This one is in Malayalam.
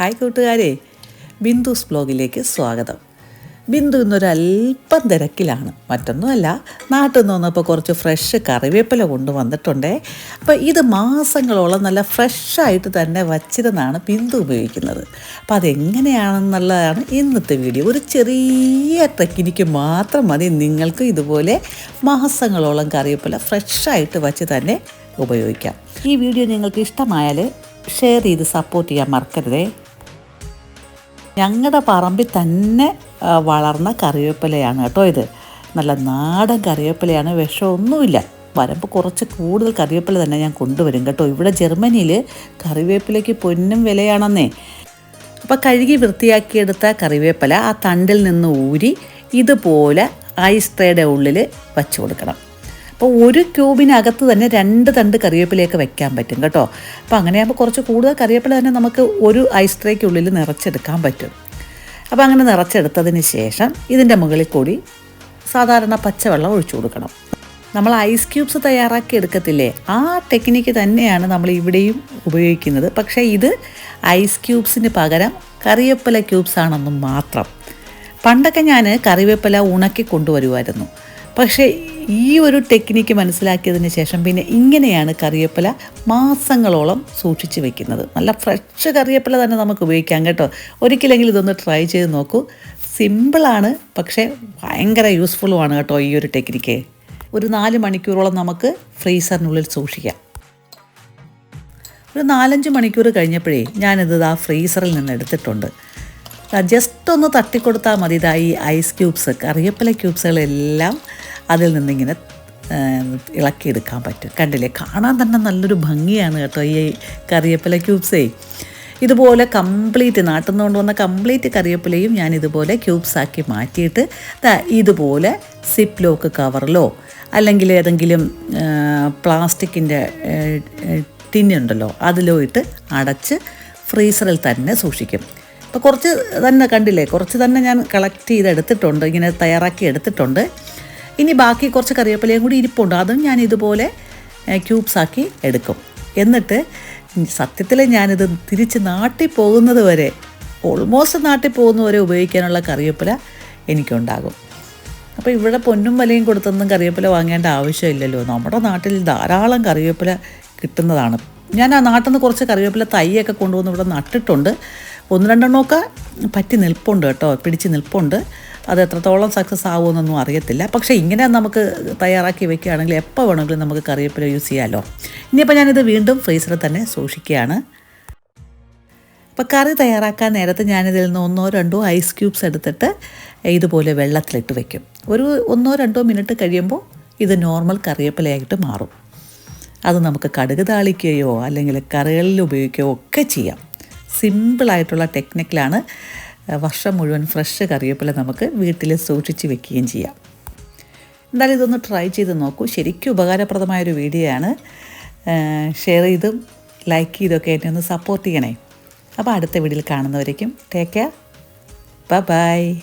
ഹായ് കൂട്ടുകാരെ. ബിന്ദുസ് ബ്ലോഗിലേക്ക് സ്വാഗതം. ബിന്ദു ഇന്നൊരല്പം തിരക്കിലാണ്. മറ്റൊന്നുമല്ല നാട്ടിൽ നിന്ന് വന്നപ്പോൾ കുറച്ച് ഫ്രഷ് കറിവേപ്പില കൊണ്ടുവന്നിട്ടുണ്ടേ. അപ്പോൾ ഇത് മാസങ്ങളോളം നല്ല ഫ്രഷായിട്ട് തന്നെ വച്ചിരുന്നാണ് ബിന്ദു ഉപയോഗിക്കുന്നത്. അപ്പോൾ അതെങ്ങനെയാണെന്നുള്ളതാണ് ഇന്നത്തെ വീഡിയോ. ഒരു ചെറിയ ടെക്നിക്ക് മാത്രം മതി നിങ്ങൾക്ക് ഇതുപോലെ മാസങ്ങളോളം കറിവേപ്പില ഫ്രഷായിട്ട് വച്ച് തന്നെ ഉപയോഗിക്കാം. ഈ വീഡിയോ നിങ്ങൾക്ക് ഇഷ്ടമായാൽ ഷെയർ ചെയ്ത് സപ്പോർട്ട് ചെയ്യാൻ മറക്കരുതേ. ഞങ്ങളുടെ പറമ്പിൽ തന്നെ വളർന്ന കറിവേപ്പിലയാണ് കേട്ടോ ഇത്. നല്ല നാടൻ കറിവേപ്പിലയാണ് വിഷമൊന്നുമില്ല. വരുമ്പോൾ കുറച്ച് കൂടുതൽ കറിവേപ്പില തന്നെ ഞാൻ കൊണ്ടുവരും കേട്ടോ. ഇവിടെ ജർമ്മനിയിൽ കറിവേപ്പിലയ്ക്ക് പൊന്നും വിലയാണെന്നേ. അപ്പോൾ കഴുകി വൃത്തിയാക്കിയെടുത്ത കറിവേപ്പില ആ തണ്ടിൽ നിന്ന് ഊരി ഇതുപോലെ ഐസ് ട്രേയുടെ ഉള്ളിൽ വച്ചു കൊടുക്കണം. അപ്പോൾ ഒരു ക്യൂബിനകത്ത് തന്നെ രണ്ട് തണ്ട് കറിവേപ്പിലയൊക്കെ വെക്കാൻ പറ്റും കേട്ടോ. അപ്പോൾ അങ്ങനെയാകുമ്പോൾ കുറച്ച് കൂടുതൽ കറിവേപ്പില തന്നെ നമുക്ക് ഒരു ഐസ് ട്രേക്കുള്ളിൽ നിറച്ചെടുക്കാൻ പറ്റും. അപ്പോൾ അങ്ങനെ നിറച്ചെടുത്തതിന് ശേഷം ഇതിന്റെ മുകളിൽ കൂടി സാധാരണ പച്ചവെള്ളം ഒഴിച്ചു കൊടുക്കണം. നമ്മൾ ഐസ് ക്യൂബ്സ് തയ്യാറാക്കി എടുക്കത്തില്ലേ? ആ ടെക്നിക്ക് തന്നെയാണ് നമ്മൾ ഇവിടെയും ഉപയോഗിക്കുന്നത്. പക്ഷേ ഇത് ഐസ് ക്യൂബ്സിന് പകരം കറിവേപ്പില ക്യൂബ്സ് ആണെന്നും മാത്രം. പണ്ടൊക്കെ ഞാൻ കറിവേപ്പില ഉണക്കി കൊണ്ടുവരുമായിരുന്നു. പക്ഷേ ഈ ഒരു ടെക്നിക്ക് മനസ്സിലാക്കിയതിന് ശേഷം പിന്നെ ഇങ്ങനെയാണ് കറിവേപ്പില മാസങ്ങളോളം സൂക്ഷിച്ച് വെക്കുന്നത്. നല്ല ഫ്രഷ് കറിവേപ്പില തന്നെ നമുക്ക് ഉപയോഗിക്കാം കേട്ടോ. ഒരിക്കലെങ്കിലും ഇതൊന്ന് ട്രൈ ചെയ്ത് നോക്കൂ. സിമ്പിളാണ് പക്ഷേ ഭയങ്കര യൂസ്ഫുള്ളുമാണ് കേട്ടോ ഈ ഒരു ടെക്നിക്ക്. ഒരു നാല് മണിക്കൂറോളം നമുക്ക് ഫ്രീസറിനുള്ളിൽ സൂക്ഷിക്കാം. ഒരു നാലഞ്ച് മണിക്കൂർ കഴിഞ്ഞപ്പോഴേ ഞാനിത് ആ ഫ്രീസറിൽ നിന്ന് എടുത്തിട്ടുണ്ട്. ജസ്റ്റ് ഒന്ന് തട്ടിക്കൊടുത്താൽ മതി ഇതാ ഈ ഐസ് ക്യൂബ്സ് കറിവേപ്പില ക്യൂബ്സുകളെല്ലാം അതിൽ നിന്നിങ്ങനെ ഇളക്കിയെടുക്കാൻ പറ്റും. കണ്ടില്ലേ? കാണാൻ തന്നെ നല്ലൊരു ഭംഗിയാണ് കേട്ടോ ഈ കറിവേപ്പില ക്യൂബ്സേ. ഇതുപോലെ കംപ്ലീറ്റ് നാട്ടിൽ നിന്ന് കൊണ്ടുവന്ന കംപ്ലീറ്റ് കറിവേപ്പിലയും ഞാൻ ഇതുപോലെ ക്യൂബ്സാക്കി മാറ്റിയിട്ട് ഇതുപോലെ സിപ്പ് ലോക്ക് കവറിലോ അല്ലെങ്കിൽ ഏതെങ്കിലും പ്ലാസ്റ്റിക്കിന്റെ ടിന്നുണ്ടല്ലോ അതിലോ ഇട്ട് അടച്ച് ഫ്രീസറിൽ തന്നെ സൂക്ഷിക്കും. അപ്പോൾ കുറച്ച് തന്നെ കണ്ടില്ലേ? കുറച്ച് തന്നെ ഞാൻ കളക്ട് ചെയ്ത് എടുത്തിട്ടുണ്ട് ഇങ്ങനെ തയ്യാറാക്കി എടുത്തിട്ടുണ്ട്. ഇനി ബാക്കി കുറച്ച് കറിവേപ്പിലയും കൂടി ഇരിപ്പുണ്ട്. അതും ഞാൻ ഇതുപോലെ ക്യൂബ്സ് ആക്കി എടുക്കും. എന്നിട്ട് സത്യത്തിൽ ഞാനിത് തിരിച്ച് നാട്ടിൽ പോകുന്നത് വരെ ഓൾമോസ്റ്റ് നാട്ടിൽ പോകുന്നത് വരെ ഉപയോഗിക്കാനുള്ള കറിവേപ്പില എനിക്കുണ്ടാകും. അപ്പോൾ ഇവിടെ പൊന്നും വിലയും കൊടുത്തൊന്നും കറിവേപ്പില വാങ്ങേണ്ട ആവശ്യമില്ലല്ലോ. നമ്മുടെ നാട്ടിൽ ധാരാളം കറിവേപ്പില കിട്ടുന്നതാണ്. ഞാൻ ആ നാട്ടിൽ നിന്ന് കുറച്ച് കറിവേപ്പില തൈയൊക്കെ കൊണ്ടുവന്ന് ഇവിടെ നട്ടിട്ടുണ്ട്. ഒന്ന് രണ്ടെണ്ണമൊക്കെ പറ്റി നിൽപ്പുണ്ട് കേട്ടോ പിടിച്ച് നിൽപ്പുണ്ട്. അത് എത്രത്തോളം സക്സസ് ആവുമെന്നൊന്നും അറിയത്തില്ല. പക്ഷേ ഇങ്ങനെ നമുക്ക് തയ്യാറാക്കി വെക്കുകയാണെങ്കിൽ എപ്പോൾ വേണമെങ്കിലും നമുക്ക് കറിവേപ്പില യൂസ് ചെയ്യാമല്ലോ ഇനിയിപ്പോൾ ഞാനിത് വീണ്ടും ഫ്രീസറിൽ തന്നെ സൂക്ഷിക്കുകയാണ്. അപ്പോൾ കറി തയ്യാറാക്കാൻ നേരത്തെ ഞാനിതിൽ നിന്ന് ഒന്നോ രണ്ടോ ഐസ് ക്യൂബ്സ് എടുത്തിട്ട് ഇതുപോലെ വെള്ളത്തിലിട്ട് വെക്കും. ഒരു ഒന്നോ രണ്ടോ മിനിറ്റ് കഴിയുമ്പോൾ ഇത് നോർമൽ കറിവേപ്പിലയായിട്ട് മാറും. അത് നമുക്ക് കടുക് താളിക്കുകയോ അല്ലെങ്കിൽ കറികളിൽ ഉപയോഗിക്കുകയോ ഒക്കെ ചെയ്യാം. സിമ്പിളായിട്ടുള്ള ടെക്നിക്കിലാണ് വർഷം മുഴുവൻ ഫ്രഷ് കറിവേപ്പില നമുക്ക് വീട്ടിൽ സൂക്ഷിച്ച് വെക്കുകയും ചെയ്യാം. എന്തായാലും ഇതൊന്ന് ട്രൈ ചെയ്ത് നോക്കൂ. ശരിക്കും ഉപകാരപ്രദമായൊരു വീഡിയോ ആണ്. ഷെയർ ചെയ്തും ലൈക്ക് ചെയ്തൊക്കെ എന്നെ ഒന്ന് സപ്പോർട്ട് ചെയ്യണേ. അപ്പോൾ അടുത്ത വീഡിയോയിൽ കാണുന്നവരേക്കും ടേക്ക് കെയർ ബൈ